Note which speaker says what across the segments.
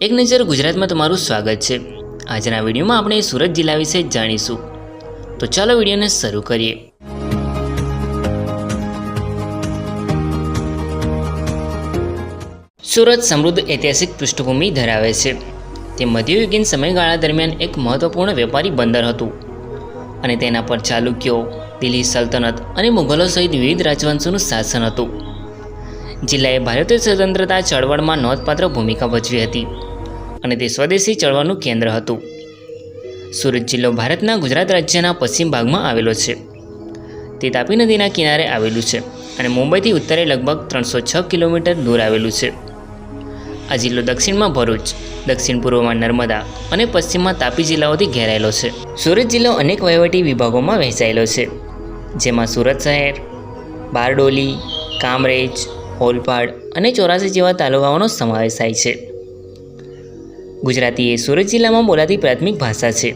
Speaker 1: એક નજર ગુજરાતમાં તમારું સ્વાગત છે. આજના વિડીયોમાં આપણે સુરત જિલ્લા વિશે જાણીશું. તો ચાલો વિડીયોને શરૂ કરીએ. સુરત સમૃદ્ધ ઐતિહાસિક પૃષ્ઠભૂમિ ધરાવે છે. તે મધ્યયુગીન સમયગાળા દરમિયાન એક મહત્વપૂર્ણ વેપારી બંદર હતું. અને તેના પર ચાલુક્યો, દિલ્હી સલ્તનત અને મુઘલો સહિત વિવિધ રાજવંશોનું શાસન હતું. જિલ્લાએ ભારતીય સ્વતંત્રતા ચળવળમાં નોંધપાત્ર ભૂમિકા ભજવી હતી. અને તે સ્વદેશી ચળવળનું કેન્દ્ર હતું. સુરત જિલ્લો ભારતના ગુજરાત રાજ્યના પશ્ચિમ ભાગમાં આવેલો છે. તે તાપી નદીના કિનારે આવેલું છે અને મુંબઈથી ઉત્તરે લગભગ ત્રણસો છ કિલોમીટર દૂર આવેલું છે. આ જિલ્લો દક્ષિણમાં ભરૂચ, દક્ષિણ પૂર્વમાં નર્મદા અને પશ્ચિમમાં તાપી જિલ્લાઓથી ઘેરાયેલો છે. સુરત જિલ્લો અનેક વહીવટી વિભાગોમાં વહેંચાયેલો છે. જેમાં સુરત શહેર, બારડોલી, કામરેજ ઓલપાડ અને ચોરાસી જેવા તાલુકાઓનો સમાવેશ થાય છે. ગુજરાતી એ સુરત જિલ્લામાં બોલાતી પ્રાથમિક ભાષા છે.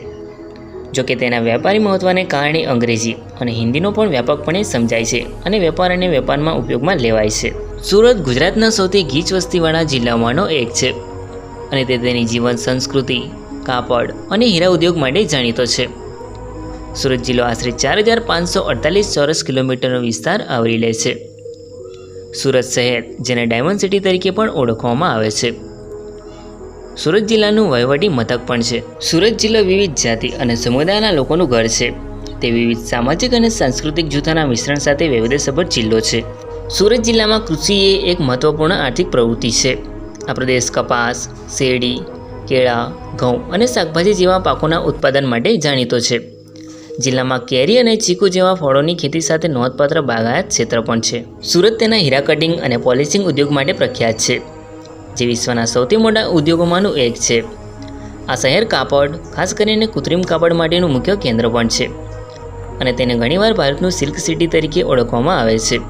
Speaker 1: જો કે તેના વ્યાપારી મહત્ત્વને કારણે અંગ્રેજી અને હિન્દીનો પણ વ્યાપકપણે સમજાય છે અને વેપાર અને વેપારમાં ઉપયોગમાં લેવાય છે. સુરત ગુજરાતના સૌથી ગીચ વસ્તીવાળા જિલ્લાઓમાંનો એક છે અને તે તેની જીવન સંસ્કૃતિ, કાપડ અને હીરા ઉદ્યોગ માટે જાણીતો છે. સુરત જિલ્લો આશરે ચાર હજાર પાંચસો અડતાલીસ ચોરસ કિલોમીટરનો વિસ્તાર આવરી લે છે. સુરત શહેર, જેને ડાયમંડ સિટી તરીકે પણ ઓળખવામાં આવે છે. સુરત જિલ્લાનું વહીવટી મથક પણ છે. સુરત જિલ્લો વિવિધ જાતિ અને સમુદાયના લોકોનું ઘર છે. તે વિવિધ સામાજિક અને સાંસ્કૃતિક જૂથોના મિશ્રણ સાથે વૈવિધ્યસભર જિલ્લો છે. સુરત જિલ્લામાં કૃષિ એ એક મહત્વપૂર્ણ આર્થિક પ્રવૃત્તિ છે. આ પ્રદેશ કપાસ, શેરડી, કેળા, ઘઉં અને શાકભાજી જેવા પાકોના ઉત્પાદન માટે જાણીતો છે. જિલ્લામાં કેરી અને ચીકુ જેવા ફળોની ખેતી સાથે નોંધપાત્ર બાગાયત ક્ષેત્ર પણ છે. સુરત તેના હીરા કટિંગ અને પોલિશિંગ ઉદ્યોગ માટે પ્રખ્યાત છે. જે વિશ્વના સૌથી મોટા ઉદ્યોગોમાંનું એક છે. આ શહેર કાપડ, ખાસ કરીને કૃત્રિમ કાપડ માટેનું મુખ્ય કેન્દ્ર પણ છે અને તેને ઘણીવાર ભારતનું સિલ્ક સિટી તરીકે ઓળખવામાં આવે છે.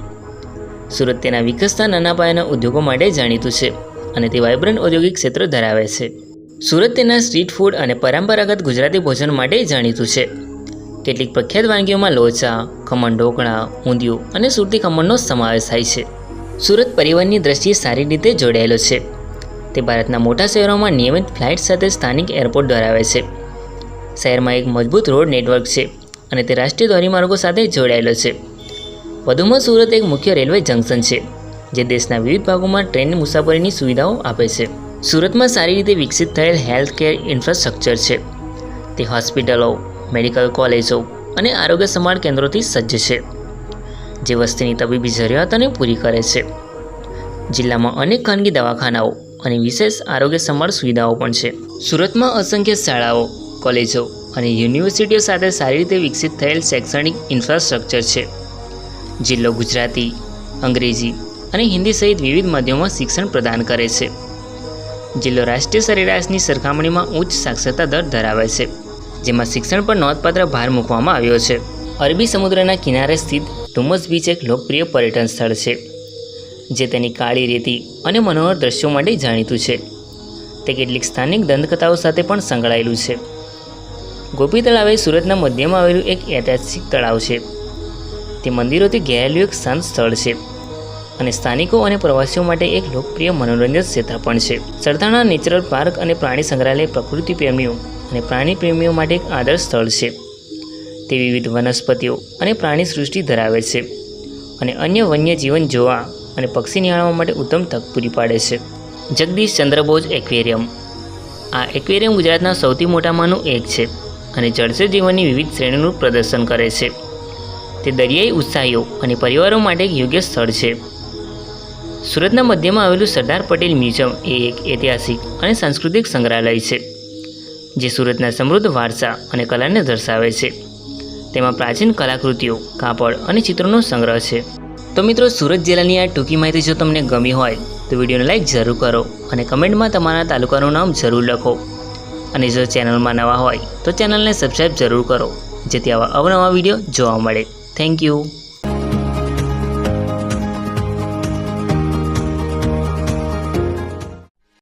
Speaker 1: સુરત તેના વિકસતા નાના પાયાના ઉદ્યોગો માટે જાણીતું છે અને તે વાઇબ્રન્ટ ઔદ્યોગિક ક્ષેત્ર ધરાવે છે. સુરત તેના સ્ટ્રીટ ફૂડ અને પરંપરાગત ગુજરાતી ભોજન માટે જાણીતું છે. કેટલીક પ્રખ્યાત વાનગીઓમાં લોચા, ખમણ ઢોકળા, ઊંધિયું અને સુરતી ખમણનો સમાવેશ થાય છે. સુરત પરિવહનની દ્રષ્ટિએ સારી રીતે જોડાયેલો છે. તે ભારતના મોટા શહેરોમાં નિયમિત ફ્લાઇટ સાથે સ્થાનિક એરપોર્ટ ધરાવે છે. શહેરમાં એક મજબૂત રોડ નેટવર્ક છે અને તે રાષ્ટ્રીય ધોરીમાર્ગો સાથે જોડાયેલો છે. વધુમાં સુરત એક મુખ્ય રેલવે જંકશન છે, જે દેશના વિવિધ ભાગોમાં ટ્રેનની મુસાફરીની સુવિધાઓ આપે છે. સુરતમાં સારી રીતે વિકસિત થયેલ હેલ્થ કેર ઇન્ફ્રાસ્ટ્રક્ચર છે. તે હોસ્પિટલો, મેડિકલ કોલેજો અને આરોગ્ય સંભાળ કેન્દ્રોથી સજ્જ છે, જે વસ્તીની તબીબી જરૂરિયાતોને પૂરી કરે છે. જિલ્લામાં અનેક ખાનગી દવાખાનાઓ અને વિશેષ આરોગ્ય સંભાળ સુવિધાઓ પણ છે. સુરતમાં અસંખ્ય શાળાઓ, કોલેજો અને યુનિવર્સિટીઓ સાથે સારી રીતે વિકસિત થયેલ શૈક્ષણિક ઇન્ફ્રાસ્ટ્રક્ચર છે. જિલ્લો ગુજરાતી, અંગ્રેજી અને હિન્દી સહિત વિવિધ માધ્યમોમાં શિક્ષણ પ્રદાન કરે છે. જિલ્લો રાષ્ટ્રીય સરેરાશની સરખામણીમાં ઉચ્ચ સાક્ષરતા દર ધરાવે છે, જેમાં શિક્ષણ પર નોંધપાત્ર ભાર મૂકવામાં આવ્યો છે. અરબી સમુદ્રના કિનારે સ્થિત ડુમસ બીચ એક લોકપ્રિય પર્યટન સ્થળ છે. જે તેની કાળી રેતી અને મનોહર દ્રશ્યો માટે જાણીતું છે. તે કેટલીક સ્થાનિક દંતકથાઓ સાથે પણ સંકળાયેલું છે. ગોપી તળાવ એ સુરતના મધ્યમાં આવેલું એક ઐતિહાસિક તળાવ છે. તે મંદિરોથી ઘેરાયેલું એક શાંત સ્થળ છે અને સ્થાનિકો અને પ્રવાસીઓ માટે એક લોકપ્રિય મનોરંજન ક્ષેત્ર પણ છે. સરથાણા નેચરલ પાર્ક અને પ્રાણી સંગ્રહાલય પ્રકૃતિ પ્રેમીઓ અને પ્રાણી પ્રેમીઓ માટે એક આદર્શ સ્થળ છે. તે વિવિધ વનસ્પતિઓ અને પ્રાણી સૃષ્ટિ ધરાવે છે અને અન્ય વન્ય જીવન જોવા અને પક્ષી નિહાળવા માટે ઉત્તમ તક પૂરી પાડે છે. જગદીશ ચંદ્રબોઝ એક્વેરિયમ. આ એક્વેરિયમ ગુજરાતના સૌથી મોટામાંનું એક છે અને જળચર જીવનની વિવિધ શ્રેણીનું પ્રદર્શન કરે છે. તે દરિયાઈ ઉત્સાહીઓ અને પરિવારો માટે એક યોગ્ય સ્થળ છે. સુરતના મધ્યમાં આવેલું સરદાર પટેલ મ્યુઝિયમ એ એક ઐતિહાસિક અને સાંસ્કૃતિક સંગ્રહાલય છે, જે સુરતના સમૃદ્ધ વારસા અને કલાને દર્શાવે છે. તેમાં પ્રાચીન કલાકૃતિઓ, કાપડ અને ચિત્રોનો સંગ્રહ છે. તો મિત્રો સુરત જિલ્લાની આ ટૂંકી માહિતી જો તમને ગમી હોય, તો વિડીયોને લાઇક જરૂર કરો અને કમેન્ટમાં તમારા તાલુકાનું નામ જરૂર લખો. અને જો ચેનલમાં નવા હોય, તો ચેનલને સબસ્ક્રાઈબ જરૂર કરો, જેથી આવા અવનવા વીડિયો જોવા મળે. Thank you